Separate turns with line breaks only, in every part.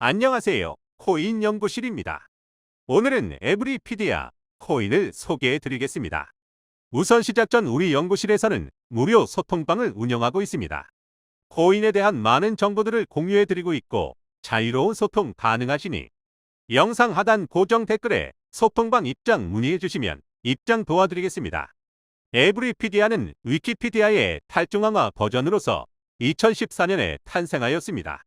안녕하세요. 코인 연구실입니다. 오늘은 에브리피디아 코인을 소개해 드리겠습니다. 우선 시작 전 우리 연구실에서는 무료 소통방을 운영하고 있습니다. 코인에 대한 많은 정보들을 공유해 드리고 있고 자유로운 소통 가능하시니 영상 하단 고정 댓글에 소통방 입장 문의해 주시면 입장 도와드리겠습니다. 에브리피디아는 위키피디아의 탈중앙화 버전으로서 2014년에 탄생하였습니다.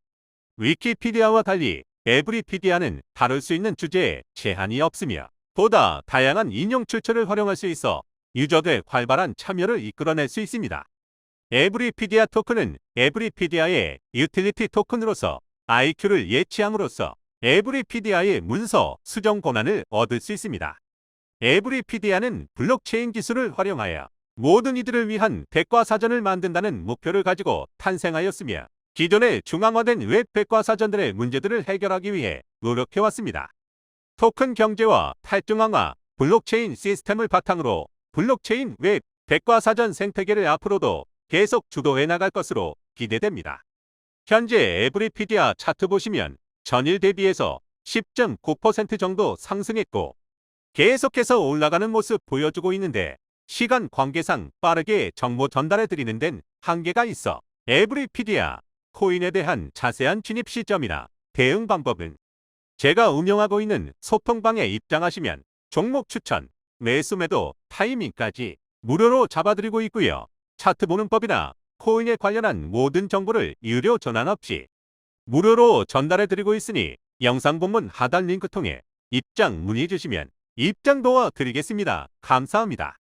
위키피디아와 달리 에브리피디아는 다룰 수 있는 주제에 제한이 없으며 보다 다양한 인용 출처를 활용할 수 있어 유저들의 활발한 참여를 이끌어낼 수 있습니다. 에브리피디아 토큰은 에브리피디아의 유틸리티 토큰으로서 IQ를 예치함으로써 에브리피디아의 문서 수정 권한을 얻을 수 있습니다. 에브리피디아는 블록체인 기술을 활용하여 모든 이들을 위한 백과사전을 만든다는 목표를 가지고 탄생하였으며 기존의 중앙화된 웹 백과사전들의 문제들을 해결하기 위해 노력해왔습니다. 토큰 경제와 탈중앙화 블록체인 시스템을 바탕으로 블록체인 웹 백과사전 생태계를 앞으로도 계속 주도해 나갈 것으로 기대됩니다. 현재 에브리피디아 차트 보시면 전일 대비해서 10.9% 정도 상승했고 계속해서 올라가는 모습 보여주고 있는데 시간 관계상 빠르게 정보 전달해 드리는 데는 한계가 있어 에브리피디아 코인에 대한 자세한 진입 시점이나 대응 방법은 제가 운영하고 있는 소통방에 입장하시면 종목 추천, 매수 매도, 타이밍까지 무료로 잡아드리고 있고요. 차트 보는 법이나 코인에 관련한 모든 정보를 유료 전환 없이 무료로 전달해 드리고 있으니 영상 본문 하단 링크 통해 입장 문의 주시면 입장 도와 드리겠습니다. 감사합니다.